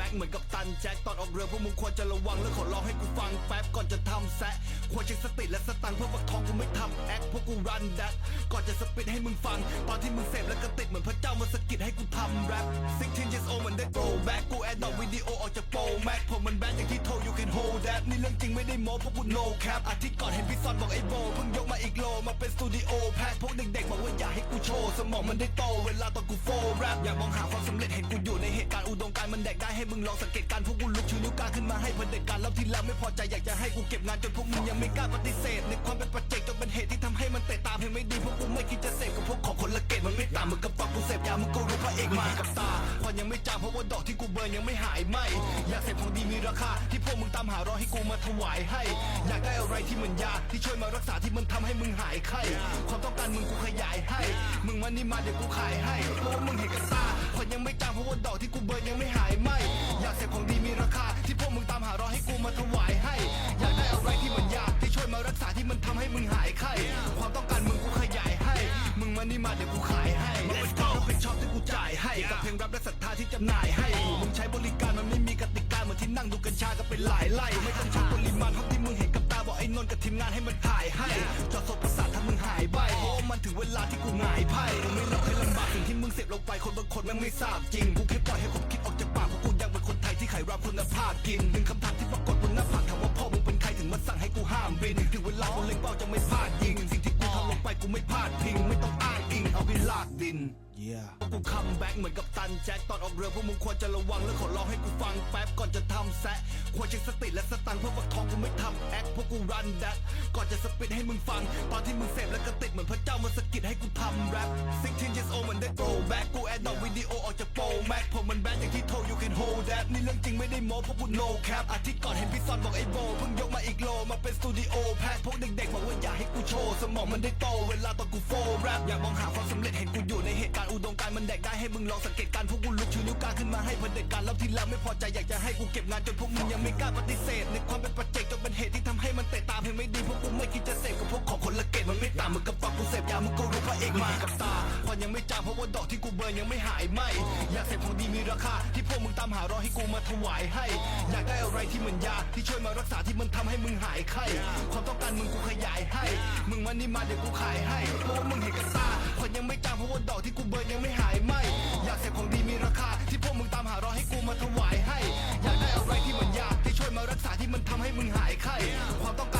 บ็คเหมือนกับตันแจ็คตอนออกเรือพวกมึงควรจะระวังและขอร้องให้กูฟังแป๊บก่อนจะทำแซะควรเช็คสติและสตังค์เพื่อฟักทองกูไม่ทำแอคพวกกูรันแดกก่อนจะสปิดให้มึงฟัง ตอนที่มึงเสพแล้วก็ติดเหมือนพระเจ้ามาสะกิดให้กูทำแรป16 years old มันได้ throw back กูแอดดอกวิดีโอออกจากโปรแม็ก จริงไม่ได้โม้เพราะกู no cap อาทิตย์ก่อนเห็นพี่ซอนบอกไอ้โบเพิ่งยกมาอีกโลมาเป็นสตูดิโอแพ็คพวกเด็กๆบอกว่าอยากให้กูโชว์สมองมันได้โตเวลาตอนกูโฟแรปอยากมองหาความสำเร็จเห็นกูอยู่ในเหตุการณ์อุดมการณ์มันแดกได้ให้มึงลองสังเกตการณ์พวกกูลุกชูนิ้วกลางขึ้นมาให้เผด็จการแล้วที่แล้วไม่พอใจอยากจะให้กูเก็บงานจนพวกมึงยังไม่กล้าปฏิเสธในความเป็นปัจเจกจนเป็นเหตุที่ทำให้มันเตะตาเพลงไม่ดีพวกกูไม่คิดจะเสพกับพวกของคนละเกตมันไม่ต่างมึงกับฟังกูเสพยามึงก็รู้พระเอกมากับตาควันยังไม่ จางเพราะว่าดอกที่กูเบิร์นยังไม่หายไหมอยากเสพของดีมีราคาที่พวกมึงตามหารอให้กูมาถวายให้ อยากได้อะไรที่เหมือนยาที่ช่วยมารักษาที่มันทำให้มึงหายไข้ความต้องการมึงกูขยายให้ มึงวันนี้มาเดี๋ยวกูขายให้เพราะว่ามึงเห็นกับตาคนยังไม่จางเพราะว่าดอกที่กูเบิร์นยังไม่หายไหมอยากเสพของดีมีราคาที่พวกมึงตามหารอให้กูมาถวายให้ วันนี้มาเดี๋ยวกูขายให้รับผิดชอบที่กูจ่ายให้ กับเพลงรับและศรัทธาที่จำหน่ายให้ มึงใช้บริการมันไม่มีกติกาเหมือนที่นั่งดูกัญชากันเป็นหลายไล่ไม่ต้องชั่งปริมาณเท่าที่มึงเห็นกับตาบอกไอ้นนท์กับทีมงานให้มันถ่ายให้ จอดสดประสาทถ้ามึงหายไปเพราะว่ามันถึงเวลาที่กูหงายไพ่มึงไม่รับให้ลำบากสิ่งที่มึงเสพลงไปคนบางคนแม่งไม่ทราบจริงกูแค่ปล่อยให้ความคิดออกจากปากเพราะกูยังเป็นคนไทยที่ขายร ap คุณภาพกินหนึ่งคำถามที่ปรากฏบนหน้าผากถามว่าพ่อมึงเป็นใครถึงมาสั่งให้กูห้ามบินถึงเวลากูเล็งเป้าจะไม่พลาด กเหมือนกับตันแจ็คตอนออกเรือพวกมึงควรจะระวัง และขอร้องให้กูฟังแป๊บก่อนจะทำแซะควรเช็คสติและสตังค์เพื่อฟักทองกูไม่ทำแอคพวกกูรันแดดก่อนจะสปิดให้มึงฟัง ตอนที่มึงเสพแล้วก็ติดเหมือนพระเจ้ามาสะกิดให้กูทำแรป16 years old มันได้ throw back กูแอดดอกวิดีโอออกจากโปรแม็กผมมันแบนอย่างที่โทร you can hold that นี่เรื่องจริงไม่ได้โม้เพราะกู no cap อาทิตย์ก่อนเห็นพี่ซอนบอกไอ้โบเพิ่งยกมาอีกโลมาเป็นสตูดิโอแพ็คพวกเด็กๆบอกว่าอยากให้กูโชว์สมองมันได้โตเวลาตอนกูโฟแรปอยากมองหาารณ์อุดมการณ์มันแดกได้ให้มึงลองสังเกตการพวกกูลุกชูนิ้วกลางขึ้นมาให้เผด็จการแล้วที่แล้วไม่พอใจอยากจะให้กูเก็บงานจนพวกมึงยังไม่กล้าปฏิเสธในความเป็นปัจเจกจนเป็นเหตุที่ทำให้มันเตะตาเพลงไม่ดีพวกกูไม่คิดจะเสพกับพวกของคนละเกตมันไม่ต่างมึงกับฟังกูเสพยามึงก็รู้พระเอกมากับตาควันยังไม่จางเพราะว่าดอกที่กูเบิร์นยังไม่หายไหมอยากเสพของดีมีราคาที่พวกมึงตามหารอให้กูมาถวายให้อยากือนยาที่ช่วยมารักษาที่มันทำให้มึงหายไข้ ความต้องการมึงกูขยายให้ มึงมันนี่มาเดี๋ยวกูขายให้ เพราะว่ามึงเห็นกับตาควันยังไม่จางเพราะว่าดอกที่กูเบิร์นยังไม่หายไหมอยากเสพของดีมีราคา ที่พวกมึงตามหารอให้กูมาถวายให้ อยากได้อะไรที่เหมือนยาที่ช่วยมารักษาที่มันทำให้มึงหายไข้ ความต้องการ